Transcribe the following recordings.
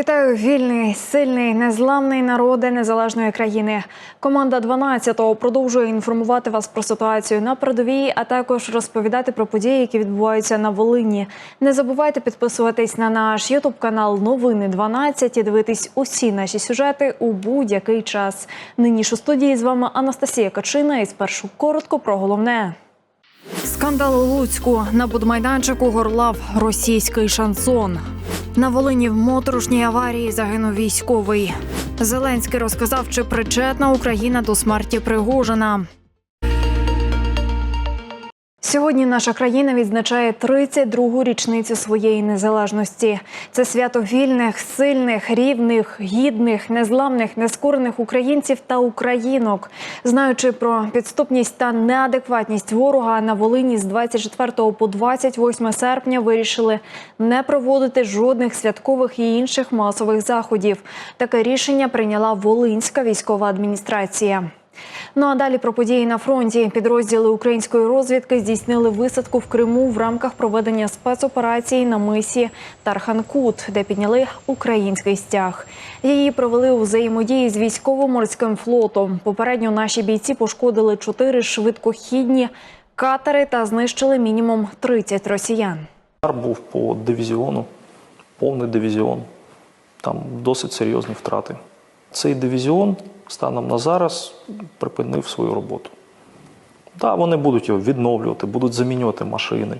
Вітаю вільний, сильний, незламний народи незалежної країни. Команда 12-го продовжує інформувати вас про ситуацію на передовій, а також розповідати про події, які відбуваються на Волині. Не забувайте підписуватись на наш Ютуб канал Новини 12 і дивитись усі наші сюжети у будь-який час. Нині ж у студії з вами Анастасія Качина. І спершу коротко про головне. Скандал у Луцьку на будмайданчику горлав російський шансон. На Волині в моторошній аварії загинув військовий. Зеленський розказав, чи причетна Україна до смерті Пригожина. Сьогодні наша країна відзначає 32-гу річницю своєї незалежності. Це свято вільних, сильних, рівних, гідних, незламних, нескорених українців та українок. Знаючи про підступність та неадекватність ворога на Волині з 24 по 28 серпня вирішили не проводити жодних святкових і інших масових заходів. Таке рішення прийняла Волинська військова адміністрація. Ну а далі про події на фронті. Підрозділи української розвідки здійснили висадку в Криму в рамках проведення спецоперації на мисі Тарханкут, де підняли український стяг. Її провели у взаємодії з військово-морським флотом. Попередньо наші бійці пошкодили чотири швидкохідні катери та знищили мінімум 30 росіян. Удар був по дивізіону, повний дивізіон. Там досить серйозні втрати. Цей дивізіон станом на зараз припинив свою роботу. Так, вони будуть його відновлювати, будуть замінювати машини,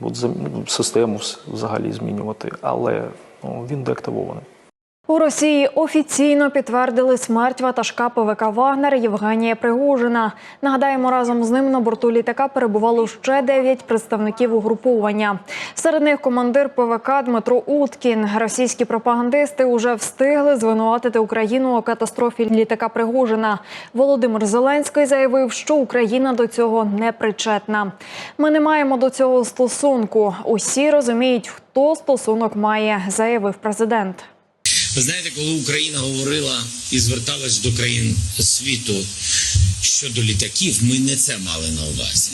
будуть систему взагалі змінювати, але ну, він деактивований. У Росії офіційно підтвердили смерть ватажка ПВК Вагнер Євгенія Пригожина. Нагадаємо, разом з ним на борту літака перебувало ще дев'ять представників угруповання. Серед них командир ПВК Дмитро Уткін. Російські пропагандисти уже встигли звинуватити Україну у катастрофі літака Пригожина. Володимир Зеленський заявив, що Україна до цього не причетна. Ми не маємо до цього стосунку. Усі розуміють, хто стосунок має, заявив президент. Ви знаєте, коли Україна говорила і зверталась до країн світу щодо літаків, ми не це мали на увазі.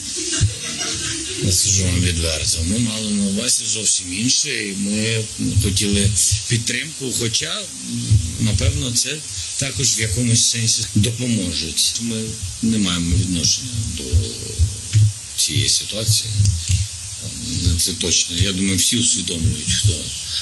Я скажу вам відверто. Ми мали на увазі зовсім інше, і ми хотіли підтримку, хоча, напевно, це також в якомусь сенсі допоможуть. Ми не маємо відношення до цієї ситуації. Це точно. Я думаю, всі усвідомлюють, хто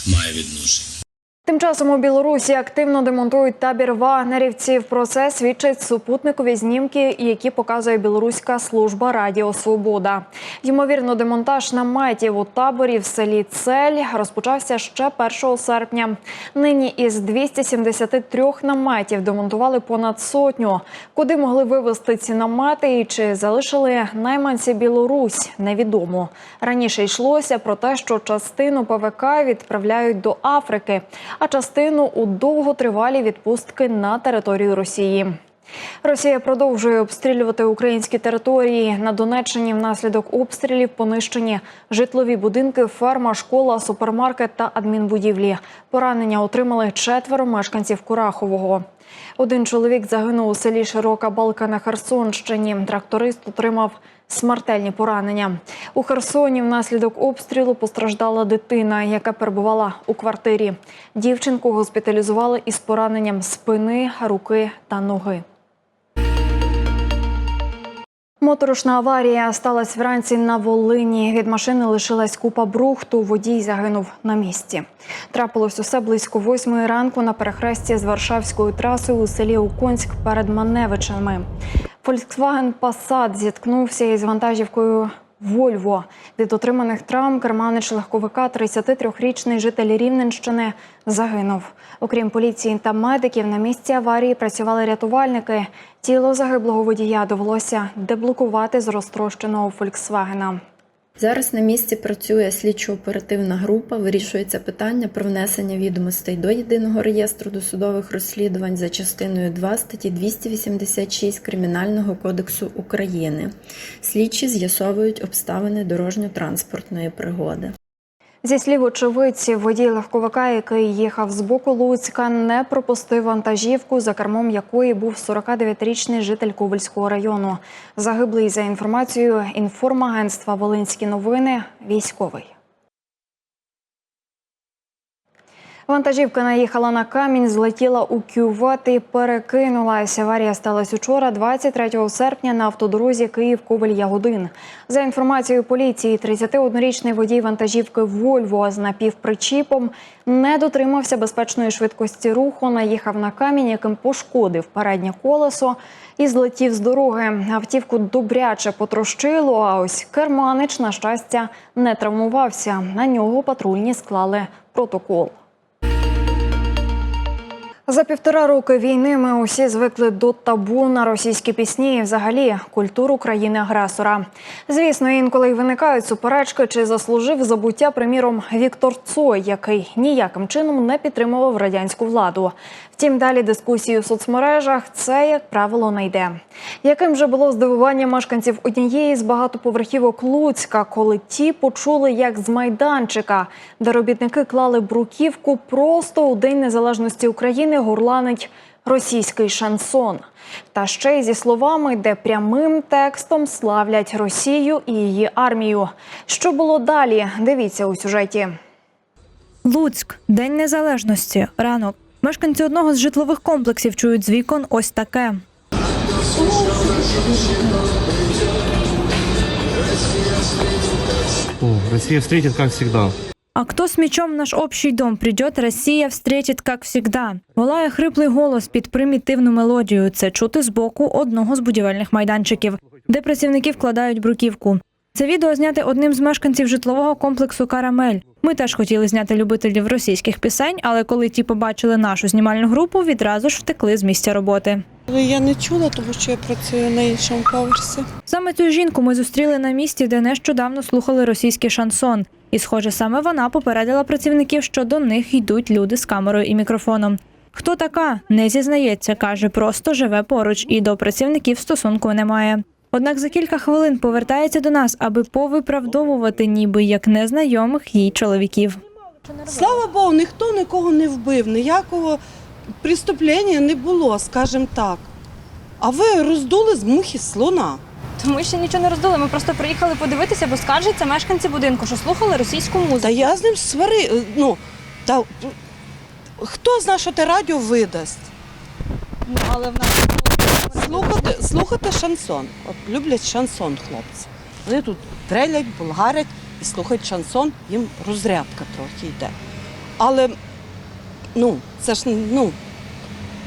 має відношення. Тим часом у Білорусі активно демонтують табір вагнерівців. Про це свідчать супутникові знімки, які показує білоруська служба Радіо Свобода. Ймовірно, демонтаж наметів у таборі в селі Цель розпочався ще 1 серпня. Нині із 273 наметів демонтували понад сотню. Куди могли вивезти ці намети і чи залишили найманці Білорусь, невідомо. Раніше йшлося про те, що частину ПВК відправляють до Африки, а частину у довготривалі відпустки на територію Росії. Росія продовжує обстрілювати українські території. На Донеччині внаслідок обстрілів понищені житлові будинки, ферма, школа, супермаркет та адмінбудівлі. Поранення отримали четверо мешканців Курахового. Один чоловік загинув у селі Широка Балка на Херсонщині. Тракторист отримав смертельні поранення. У Херсоні внаслідок обстрілу постраждала дитина, яка перебувала у квартирі. Дівчинку госпіталізували із пораненням спини, руки та ноги. Моторошна аварія сталася вранці на Волині. Від машини лишилась купа брухту. Водій загинув на місці. Трапилось усе близько восьмої ранку на перехресті з Варшавською трасою у селі Уконськ перед Маневичами. Volkswagen Passat зіткнувся із вантажівкою Вольво. Від отриманих травм керманич легковика 33-річний житель Рівненщини загинув. Окрім поліції та медиків, на місці аварії працювали рятувальники. Тіло загиблого водія довелося деблокувати з розтрощеного Фольксвагена. Зараз на місці працює слідчо-оперативна група. Вирішується питання про внесення відомостей до єдиного реєстру досудових розслідувань за частиною 2 статті 286 Кримінального кодексу України. Слідчі з'ясовують обставини дорожньо-транспортної пригоди. Зі слів очевидців, водій легковика, який їхав з боку Луцька, не пропустив вантажівку, за кермом якої був 49-річний житель Ковальського району. Загиблий за інформацією інформагентства Волинські новини. Військовий. Вантажівка наїхала на камінь, злетіла у кювет і перекинулася. Аварія сталася учора, 23 серпня, на автодорозі Київ Ковель Ягодин. За інформацією поліції, 31-річний водій вантажівки Вольво з напівпричіпом не дотримався безпечної швидкості руху, наїхав на камінь, яким пошкодив переднє колесо і злетів з дороги. Автівку добряче потрощило. А ось керманич, на щастя, не травмувався. На нього патрульні склали протокол. За півтора роки війни ми усі звикли до табу на російські пісні і взагалі культуру країни-агресора. Звісно, інколи й виникають суперечки, чи заслужив забуття, приміром, Віктор Цой, який ніяким чином не підтримував радянську владу. Втім, далі дискусії у соцмережах це, як правило, не йде. Яким же було здивування мешканців однієї з багатоповерхівок Луцька, коли ті почули, як з майданчика, де робітники клали бруківку просто у День Незалежності України горланить російський шансон. Та ще й зі словами, де прямим текстом славлять Росію і її армію. Що було далі? Дивіться у сюжеті. Луцьк, День Незалежності, ранок. Мешканці одного з житлових комплексів чують з вікон ось таке. О, Россия встретит, как всегда. А кто с мечом в наш общий дом придет, Росія встретит, как всегда. Волає хриплий голос під примітивну мелодію. Це чути з боку одного з будівельних майданчиків, де працівники вкладають бруківку. Це відео зняте одним з мешканців житлового комплексу Карамель. Ми теж хотіли зняти любителів російських пісень, але коли ті побачили нашу знімальну групу, відразу ж втекли з місця роботи. Я не чула, тому що я працюю на іншому поверсі. Саме цю жінку ми зустріли на місці, де нещодавно слухали російський шансон. І, схоже, саме вона попередила працівників, що до них йдуть люди з камерою і мікрофоном. Хто така? Не зізнається, каже, просто живе поруч і до працівників стосунку немає. Однак за кілька хвилин повертається до нас, аби повиправдовувати ніби як незнайомих їй чоловіків. Слава Богу, ніхто нікого не вбив, ніякого преступлення не було, скажімо так. А ви роздули з мухи слона. Ми ще нічого не роздули. Ми просто приїхали подивитися, бо скаржаться мешканці будинку, що слухали російську музику. Та я з ним свари. Ну, та, хто знає, що те радіо видасть? Ну, але в нас Слухати, слухати шансон. От люблять шансон хлопці. Вони тут трелять, болгарять і слухають шансон, їм розрядка трохи йде. Але ну, це ж ну,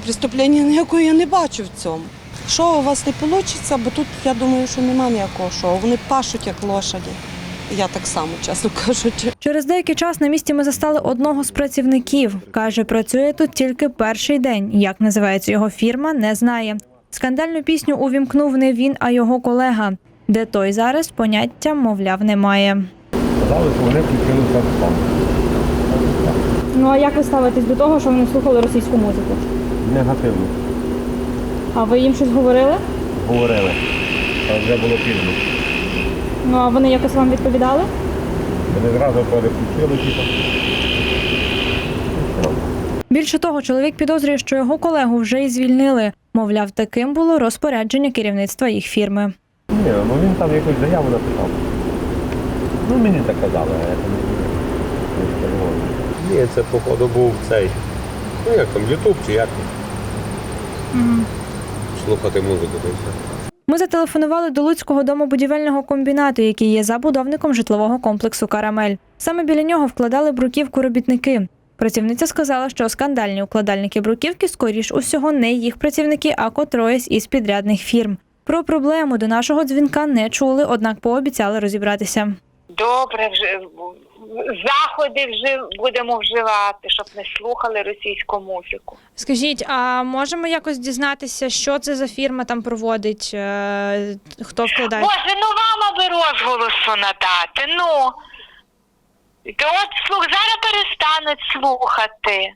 преступлення ніякого я не бачу в цьому. Що у вас не вийде, бо тут я думаю, що немає ніякого шоу. Вони пашуть як лошаді. Я так само, чесно кажучи. Через деякий час на місці ми застали одного з працівників. Каже, працює тут тільки перший день. Як називається його фірма, не знає. Скандальну пісню увімкнув не він, а його колега. Де той зараз поняття, мовляв, немає. Сказали, що вони саксон. Ну а як ви ставитесь до того, що вони слухали російську музику? Негативно. А ви їм щось говорили? Говорили. А вже було пізно. Ну а вони якось вам відповідали? Вони зразу переключили, типу. Більше того, чоловік підозрює, що його колегу вже й звільнили. Мовляв, таким було розпорядження керівництва їх фірми. Ні, ну він там якусь заяву написав. Ну мені так казали, а я там не знаю. Ні, це походу був цей. Ну як там, Ютуб чи як? Слухати музику, то все. Ми зателефонували до Луцького домобудівельного комбінату, який є забудовником житлового комплексу Карамель. Саме біля нього вкладали бруківку робітники. Працівниця сказала, що скандальні укладальники бруківки скоріш усього не їх працівники, а котроїсь із підрядних фірм. Про проблему до нашого дзвінка не чули, однак пообіцяли розібратися. Добре, вже заходи вже будемо вживати, щоб не слухали російську музику. Скажіть, а можемо якось дізнатися, що це за фірма там проводить? е, Хто вкладає? Боже, ну вам аби розголосу надати. Ну то от слух зараз перестануть слухати.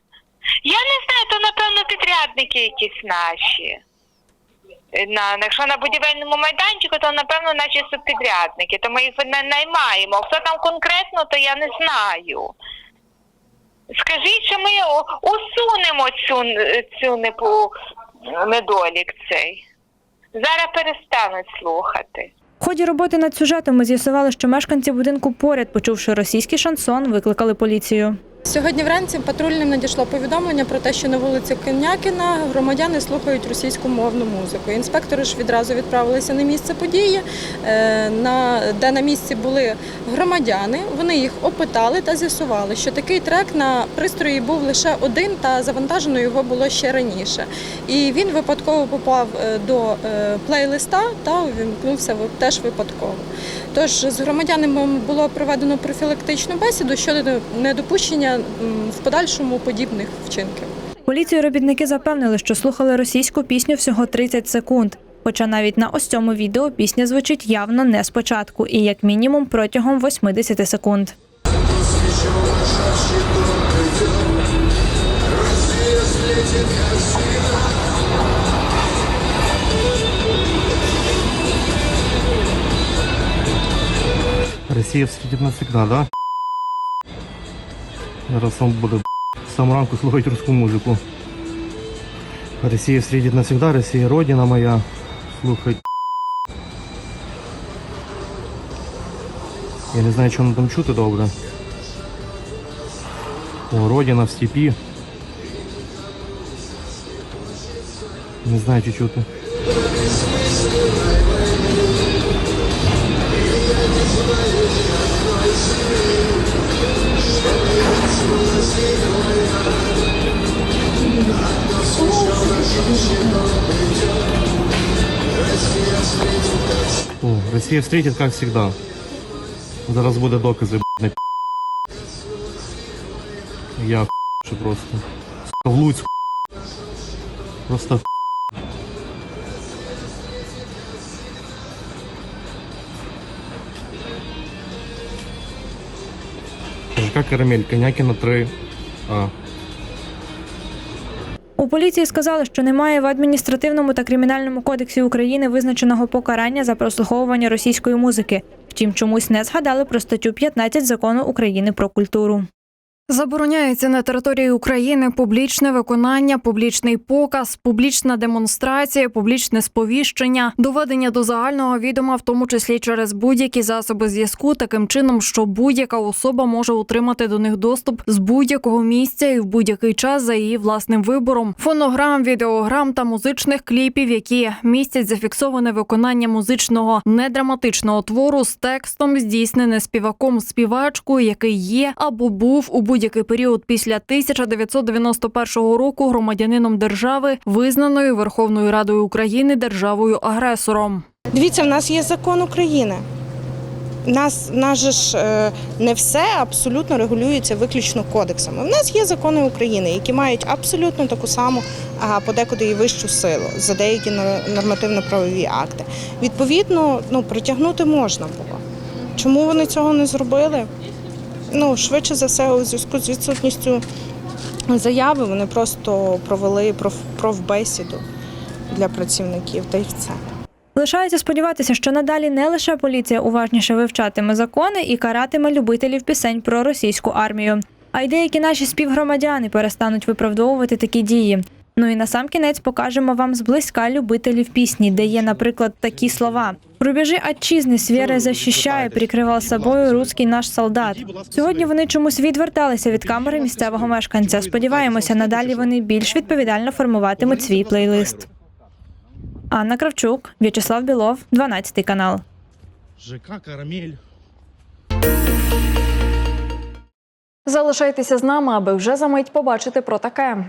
Я не знаю, то напевно підрядники якісь наші. На, якщо на будівельному майданчику, то напевно наші субпідрядники, то ми їх не наймаємо. Хто там конкретно, то я не знаю. Скажіть, що ми усунемо цю, цю непу, недолік цей. Зараз перестануть слухати. В ході роботи над сюжетом ми з'ясували, що мешканці будинку поряд, почувши російський шансон, викликали поліцію. Сьогодні вранці патрульним надійшло повідомлення про те, що на вулиці Конякіна громадяни слухають російськомовну музику. Інспектори ж відразу відправилися на місце події, е, де на місці були громадяни. Вони їх опитали та з'ясували, що такий трек на пристрої був лише один, та завантажено його було ще раніше. І він випадково попав е, до е, плейлиста та увімкнувся теж випадково. Тож з громадянами було проведено профілактичну бесіду щодо недопущення в подальшому подібних вчинків. Поліцію робітники запевнили, що слухали російську пісню всього 30 секунд. Хоча навіть на ось цьому відео пісня звучить явно не спочатку і як мінімум протягом 80 секунд. Росія встретить навсегда, да? Зараз он буде з самого ранку слухати русську музику. Росія встретить навсегда, Росія родина моя. Слухать. Я не знаю, що воно там чути добре. О, родина в степі. Не знаю, чи чути. О, Росія встретит, как всегда. Зараз буде докази, б***ь, на пі***. Я х**ю просто. Сука, в Луцьку. Просто х**. ЖК Карамель, Конякіна 3. У поліції сказали, що немає в адміністративному та кримінальному кодексі України визначеного покарання за прослуховування російської музики. Втім, чомусь не згадали про статтю 15 закону України про культуру. Забороняється на території України публічне виконання, публічний показ, публічна демонстрація, публічне сповіщення, доведення до загального відома, в тому числі через будь-які засоби зв'язку, таким чином, що будь-яка особа може отримати до них доступ з будь-якого місця і в будь-який час за її власним вибором. Фонограм, відеограм та музичних кліпів, які містять зафіксоване виконання музичного недраматичного твору з текстом, здійснене співаком співачкою, який є або був у будь-який період після 1991 року громадянином держави, визнаної Верховною Радою України державою агресором. Дивіться, в нас є закон України. Нас, нас же ж е, не все абсолютно регулюється виключно кодексами. У нас є закони України, які мають абсолютно таку саму, а подекуди і вищу силу за деякі нор- нормативно-правові акти. Відповідно, ну притягнути можна було. Чому вони цього не зробили? Ну, швидше за все, у зв'язку з відсутністю заяви вони просто провели проф- профбесіду для працівників, та й все. Лишається сподіватися, що надалі не лише поліція уважніше вивчатиме закони і каратиме любителів пісень про російську армію, а й деякі наші співгромадяни перестануть виправдовувати такі дії. Ну і на сам кінець покажемо вам зблизька любителів пісні, де є, наприклад, такі слова: рубежі отчизни з віри захищає, прикривав собою руський наш солдат. Сьогодні вони чомусь відверталися від камери місцевого мешканця. Сподіваємося, надалі вони більш відповідально формуватимуть свій плейлист. Анна Кравчук, В'ячеслав Білов, 12 канал. ЖК Карамель. Залишайтеся з нами, аби вже за мить побачити про таке.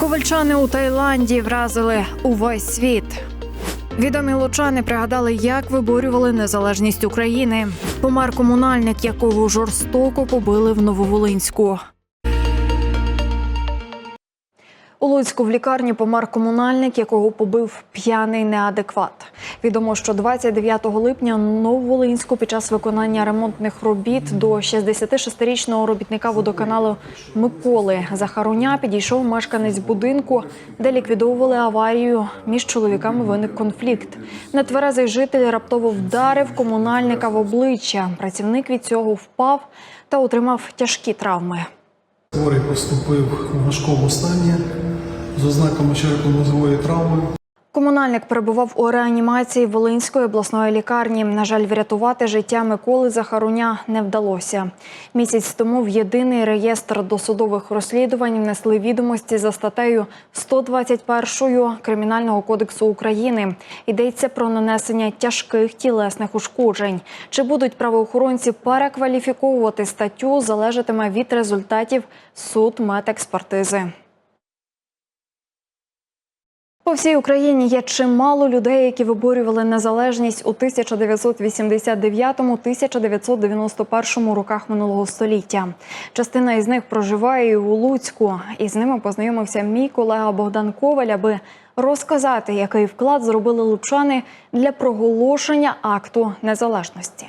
Ковальчани у Таїланді вразили увесь світ. Відомі лучани пригадали, як виборювали незалежність України. Помер комунальник, якого жорстоко побили в Нововолинську. У Луцьку в лікарні помер комунальник, якого побив п'яний неадекват. Відомо, що 29 липня Нововолинську під час виконання ремонтних робіт до 66-річного робітника водоканалу Миколи Захаруня підійшов мешканець будинку, де ліквідовували аварію. Між чоловіками виник конфлікт. Нетверезий житель раптово вдарив комунальника в обличчя. Працівник від цього впав та отримав тяжкі травми. Хворий поступив у важкому стані з ознаками черепно-мозгової травми. Комунальник перебував у реанімації Волинської обласної лікарні. На жаль, врятувати життя Миколи Захаруня не вдалося. Місяць тому в єдиний реєстр досудових розслідувань внесли відомості за статтею 121 Кримінального кодексу України. Йдеться про нанесення тяжких тілесних ушкоджень. Чи будуть правоохоронці перекваліфіковувати статтю, залежатиме від результатів суд судмедекспертизи. По всій Україні є чимало людей, які виборювали незалежність у 1989-1991 роках минулого століття. Частина із них проживає у Луцьку, і з ними познайомився мій колега Богдан Коваль, аби розказати, який вклад зробили лучани для проголошення акту незалежності.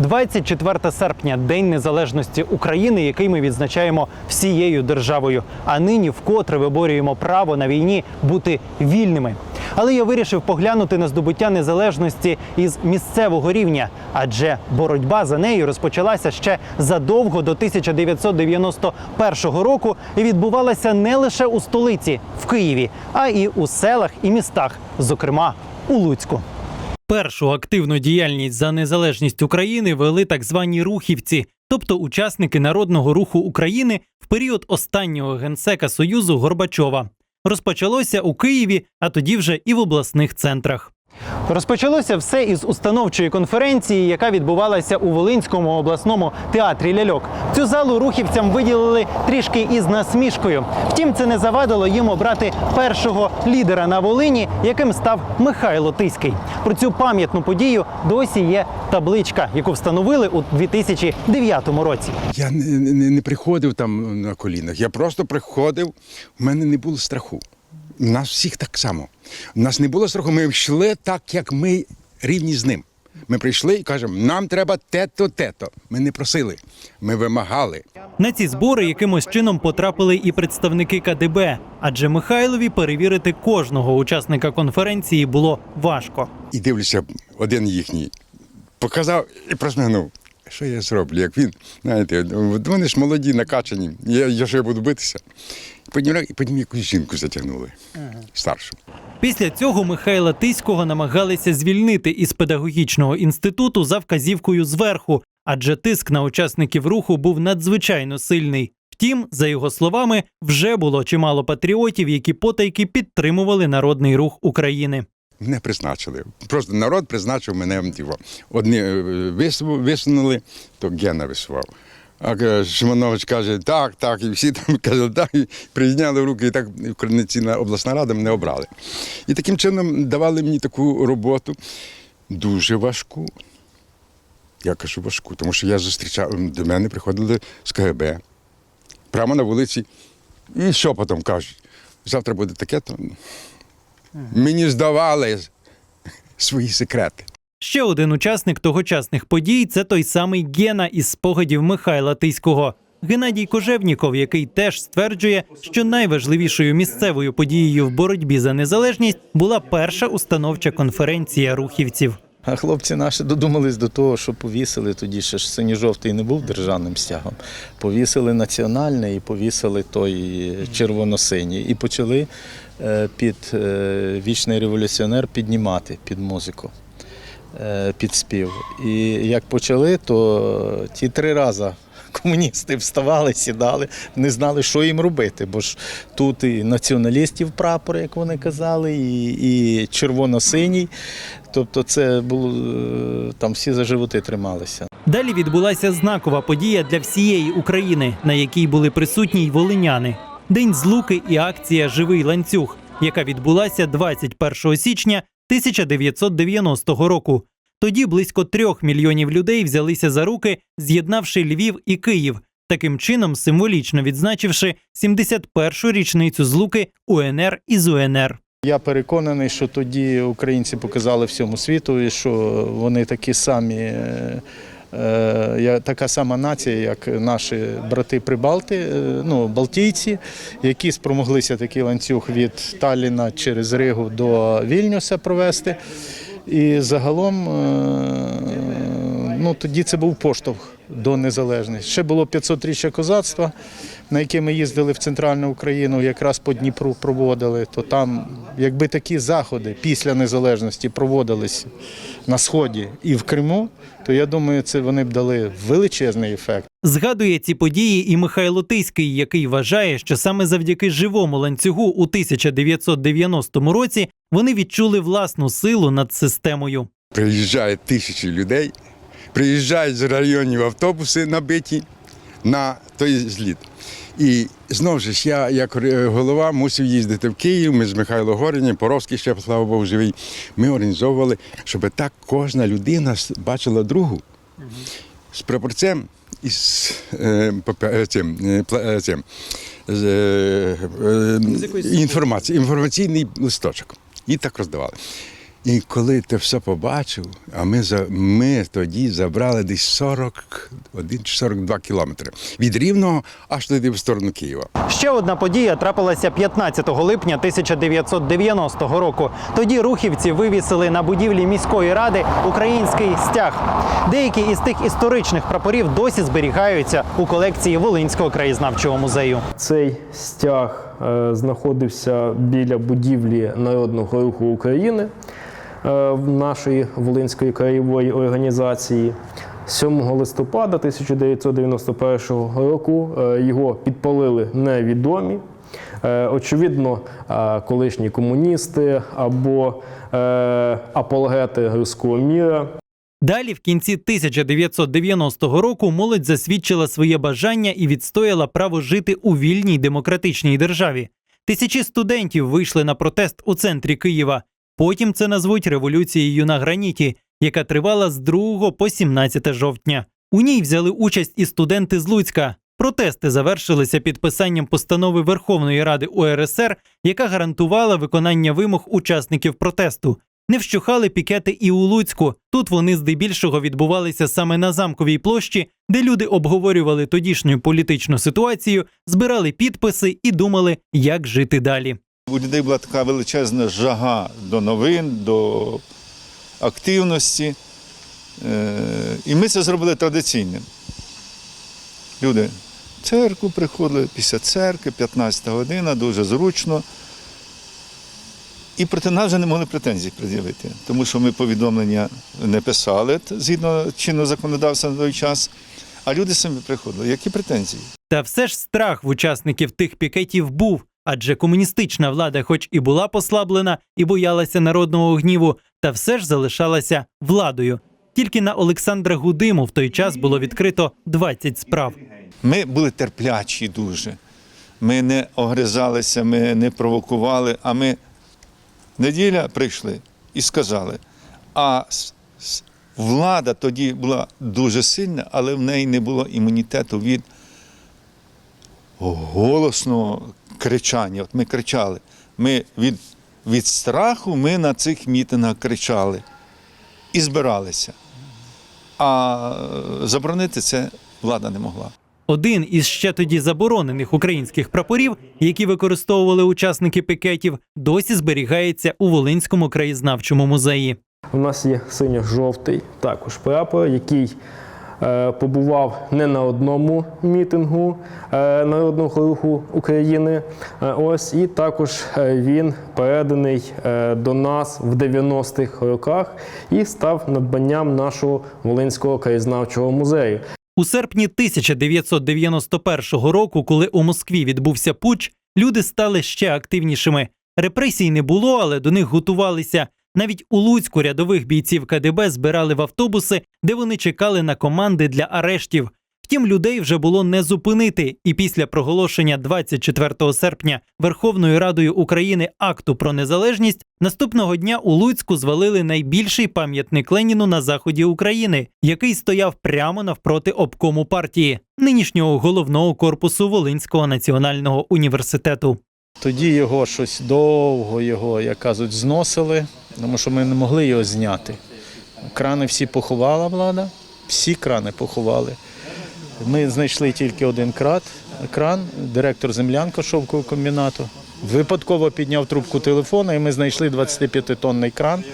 24 серпня День Незалежності України, який ми відзначаємо всією державою. А нині вкотре виборюємо право на війні бути вільними. Але я вирішив поглянути на здобуття незалежності із місцевого рівня, адже боротьба за нею розпочалася ще задовго до 1991 року і відбувалася не лише у столиці в Києві, а і у селах і містах, зокрема у Луцьку. Першу активну діяльність за незалежність України вели так звані рухівці, тобто учасники народного руху України в період останнього генсека Союзу Горбачова. Розпочалося у Києві, а тоді вже і в обласних центрах. Розпочалося все із установчої конференції, яка відбувалася у Волинському обласному театрі ляльок. Цю залу рухівцям виділили трішки із насмішкою. Втім, це не завадило їм обрати першого лідера на Волині, яким став Михайло Тиський. Про цю пам'ятну подію досі є табличка, яку встановили у 2009 році. Я не, не, не приходив там на колінах. Я просто приходив, у мене не було страху. Нас всіх так само. У нас не було страху, ми йшли так, як ми рівні з ним. Ми прийшли і кажемо, нам треба те-то, те-то. Ми не просили, ми вимагали. На ці збори якимось чином потрапили і представники КДБ, адже Михайлові перевірити кожного учасника конференції було важко. І дивлюся, один їхній показав і просмигнув. Що я зроблю? Як він, знаєте, вони ж молоді, накачані. Я, я що я буду битися? І потім якусь жінку затягнули, старшу. Після цього Михайла Тиського намагалися звільнити із педагогічного інституту за вказівкою зверху, адже тиск на учасників руху був надзвичайно сильний. Втім, за його словами, вже було чимало патріотів, які потайки підтримували народний рух України. Мене призначили. Просто народ призначив мене. Типу, одні е, висунули, то Гена висував. А е, Шимонович каже, так, так, і всі там казали, так, і прийняли руки, і так Координаційна обласна рада мене обрали. І таким чином давали мені таку роботу дуже важку. Я кажу важку, тому що я зустрічав, до мене приходили з КГБ, прямо на вулиці, і що потім кажуть, завтра буде таке, то мені здавали свої секрети. Ще один учасник тогочасних подій це той самий Гена із спогадів Михайла Тиського. Геннадій Кожевніков, який теж стверджує, що найважливішою місцевою подією в боротьбі за незалежність була перша установча конференція рухівців. А хлопці наші додумались до того, що повісили тоді ще ж синьо-жовтий не був державним стягом. Повісили національний і повісили той червоно-синій. І почали е, під е, вічний революціонер піднімати під музику, е, під спів. І як почали, то ті три рази. Комуністи вставали, сідали, не знали, що їм робити, бо ж тут і націоналістів прапор, як вони казали, і, і червоно-синій. Тобто це було е, там всі за животи трималися. Далі відбулася знакова подія для всієї України, на якій були присутні й волиняни. День злуки і акція Живий ланцюг, яка відбулася 21 січня 1990 року. Тоді близько трьох мільйонів людей взялися за руки, з'єднавши Львів і Київ, таким чином символічно відзначивши 71-шу річницю злуки УНР із УНР. Я переконаний, що тоді українці показали всьому світу, і що вони такі самі, е, е, така сама нація, як наші брати Прибалти, е, ну, Балтійці, які спромоглися такий ланцюг від Талліна через Ригу до Вільнюса провести. І загалом е, ну, тоді це був поштовх до незалежності. Ще було 500-річчя козацтва, на яке ми їздили в центральну Україну, якраз по Дніпру проводили. То там, якби такі заходи після незалежності проводились на Сході і в Криму, то я думаю, це вони б дали величезний ефект. Згадує ці події і Михайло Тиський, який вважає, що саме завдяки живому ланцюгу у 1990 році вони відчули власну силу над системою. Приїжджають тисячі людей, приїжджають з районів автобуси набиті на той зліт. І знову ж я, як е, голова, мусив їздити в Київ. Ми з Михайло Горінням, Поровський ще, слава Богу, живий. Ми організовували, щоб так кожна людина бачила другу з прапорцем і з е, е, цим, цим, з, інформації, інформаційний листочок. І так роздавали. І коли ти все побачив, а ми, за, ми тоді забрали десь 41 чи 42 кілометри від Рівного аж туди в сторону Києва. Ще одна подія трапилася 15 липня 1990 року. Тоді рухівці вивісили на будівлі міської ради український стяг. Деякі із тих історичних прапорів досі зберігаються у колекції Волинського краєзнавчого музею. Цей стяг знаходився біля будівлі Народного руху України е, в нашої Волинської краєвої організації. 7 листопада 1991 року е, його підпалили невідомі. Е, Очевидно, е, колишні комуністи або е, апологети руського міра. Далі, в кінці 1990 року, молодь засвідчила своє бажання і відстояла право жити у вільній демократичній державі. Тисячі студентів вийшли на протест у центрі Києва. Потім це назвуть революцією на граніті, яка тривала з 2 по 17 жовтня. У ній взяли участь і студенти з Луцька. Протести завершилися підписанням постанови Верховної Ради УРСР, яка гарантувала виконання вимог учасників протесту. Не вщухали пікети і у Луцьку. Тут вони здебільшого відбувалися саме на замковій площі, де люди обговорювали тодішню політичну ситуацію, збирали підписи і думали, як жити далі. У людей була така величезна жага до новин, до активності. Е, І ми це зробили традиційним. Люди в церкву приходили після церкви, 15 година, дуже зручно. І проти нас вже не могли претензій пред'явити, тому що ми повідомлення не писали згідно чинного законодавства на той час, а люди самі приходили. Які претензії? Та все ж страх в учасників тих пікетів був, адже комуністична влада, хоч і була послаблена і боялася народного гніву, та все ж залишалася владою. Тільки на Олександра Гудиму в той час було відкрито 20 справ. Ми були терплячі дуже. Ми не огризалися, ми не провокували, а ми неділя прийшли і сказали. А влада тоді була дуже сильна, але в неї не було імунітету від голосного кричання. От ми кричали. Ми від, від страху ми на цих мітингах кричали і збиралися. А е, заборонити це влада не могла. Один із ще тоді заборонених українських прапорів, які використовували учасники пікетів, досі зберігається у Волинському краєзнавчому музеї. У нас є синьо-жовтий також прапор, який е, побував не на одному мітингу е, Народного руху України. Е, ось і також він переданий до нас в 90-х роках і став надбанням нашого Волинського краєзнавчого музею. У серпні 1991 року, коли у Москві відбувся путч, люди стали ще активнішими. Репресій не було, але до них готувалися. Навіть у Луцьку рядових бійців КДБ збирали в автобуси, де вони чекали на команди для арештів. Втім, людей вже було не зупинити, і після проголошення 24 серпня Верховною Радою України акту про незалежність наступного дня у Луцьку звалили найбільший пам'ятник Леніну на заході України, який стояв прямо навпроти обкому партії, нинішнього головного корпусу Волинського національного університету. Тоді його щось довго його, як кажуть, зносили, тому що ми не могли його зняти. Крани всі поховала влада, всі крани поховали. Ми знайшли тільки один крат, кран, директор землянка шовкового комбінату. Випадково підняв трубку телефона, і ми знайшли 25-тонний кран.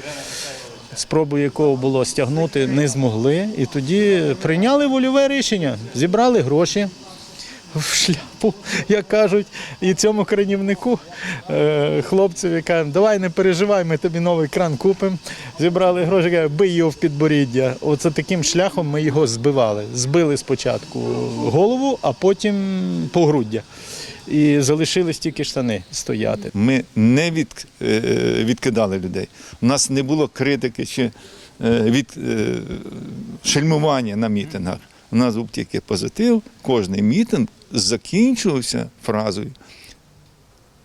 спробу якого було стягнути, не змогли. І тоді прийняли вольове рішення, зібрали гроші в шляпу, як кажуть, і цьому кранівнику е, хлопцеві кажемо, давай не переживай, ми тобі новий кран купимо. Зібрали гроші, кажуть, бий його в підборіддя. Оце таким шляхом ми його збивали. Збили спочатку голову, а потім погруддя. І залишились тільки штани стояти. Ми не від, е, відкидали людей. У нас не було критики чи е, від шельмування на мітингах. У нас був тільки позитив. Кожний мітинг закінчувався фразою,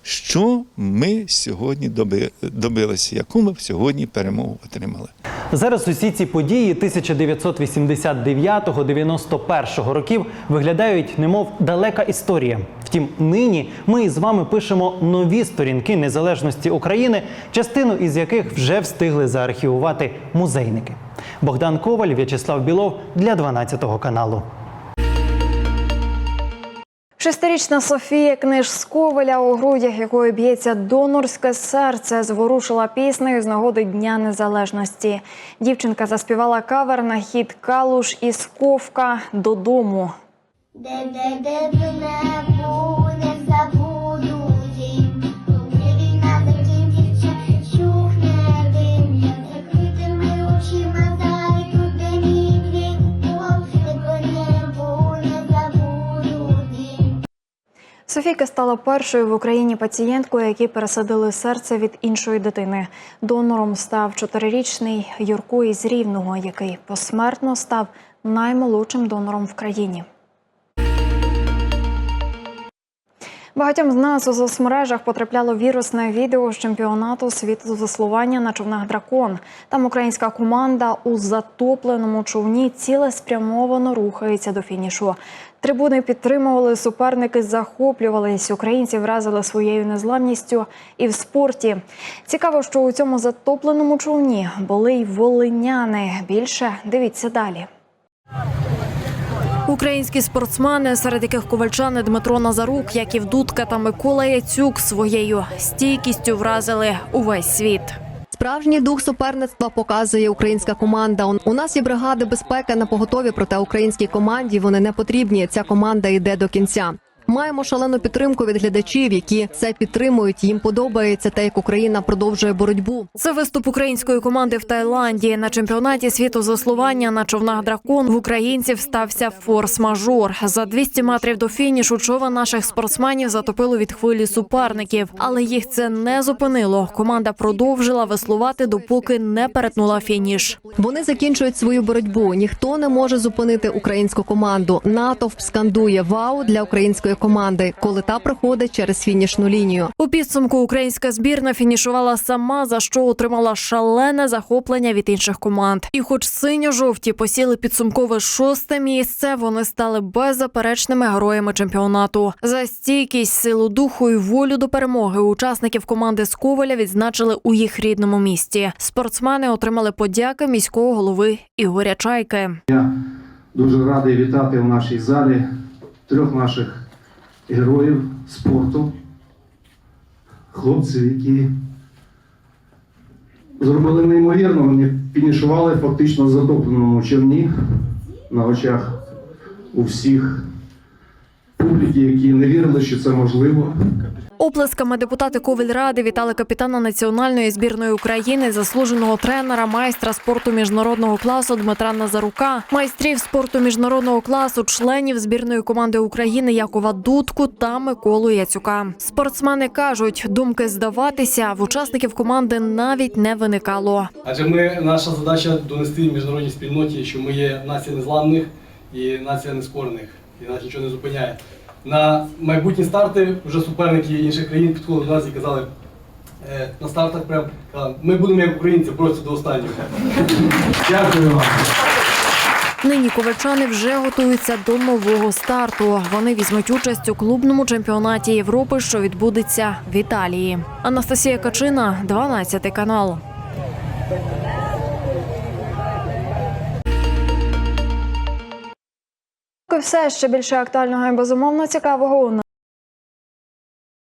що ми сьогодні доби- добилися, яку ми сьогодні перемогу отримали. Зараз усі ці події 1989-91 років виглядають немов далека історія. Втім, нині ми із вами пишемо нові сторінки незалежності України, частину із яких вже встигли заархівувати музейники. Богдан Коваль, В'ячеслав Білов для 12 каналу. Шестирічна Софія Книж з у грудях якої б'ється донорське серце, зворушила піснею з нагоди Дня Незалежності. Дівчинка заспівала кавер на хід Калуш і Сковка додому. Де де де б не був, Софійка стала першою в Україні пацієнткою, якій пересадили серце від іншої дитини. Донором став чотирирічний Юрко із Рівного, який посмертно став наймолодшим донором в країні. Багатьом з нас у соцмережах потрапляло вірусне відео з чемпіонату світу з веслування на човнах дракон. Там українська команда у затопленому човні цілеспрямовано рухається до фінішу. Трибуни підтримували суперники, захоплювались. Українці вразили своєю незламністю і в спорті. Цікаво, що у цьому затопленому човні були й волиняни. Більше дивіться далі. Українські спортсмени, серед яких ковальчани Дмитро Назарук, Яків Дудка та Микола Яцюк своєю стійкістю вразили увесь світ. Справжній дух суперництва показує українська команда. У нас є бригади безпеки на поготові, проте українській команді вони не потрібні. Ця команда йде до кінця. Маємо шалену підтримку від глядачів, які це підтримують. Їм подобається те, як Україна продовжує боротьбу. Це виступ української команди в Таїланді на чемпіонаті світу з веслування на човнах дракон. В українців стався форс-мажор. За 200 метрів до фінішу човен наших спортсменів затопило від хвилі суперників, але їх це не зупинило. Команда продовжила веслувати, допоки не перетнула фініш. Вони закінчують свою боротьбу. Ніхто не може зупинити українську команду. Натовп скандує вау для української команди, коли та проходить через фінішну лінію. У підсумку українська збірна фінішувала сама, за що отримала шалене захоплення від інших команд. І, хоч синьо-жовті посіли підсумкове шосте місце, вони стали беззаперечними героями чемпіонату. За стійкість, силу духу і волю до перемоги учасників команди з Коваля відзначили у їх рідному місті. Спортсмени отримали подяки міського голови Ігоря Чайки. Я дуже радий вітати в нашій залі трьох наших героїв спорту, хлопців, які зробили неймовірно. Вони фінішували фактично в затопленому човні на очах у всіх публіки, які не вірили, що це можливо. Оплесками депутати Ковельради вітали капітана національної збірної України, заслуженого тренера, майстра спорту міжнародного класу Дмитра Назарука, майстрів спорту міжнародного класу, членів збірної команди України Якова Дудку та Миколу Яцюка. Спортсмени кажуть, думки здаватися в учасників команди навіть не виникало. Адже ми наша задача донести міжнародній спільноті, що ми є нація незламних і нація нескорених, і нас нічого не зупиняє. На майбутні старти вже суперники інших країн підходили до нас і казали е, на стартах прям казали, ми будемо як українці просто до останнього. Дякую вам. Нині ковальчани вже готуються до нового старту. Вони візьмуть участь у клубному чемпіонаті Європи, що відбудеться в Італії. Анастасія Качина, 12 канал. Все ще більше актуального і безумовно цікавого у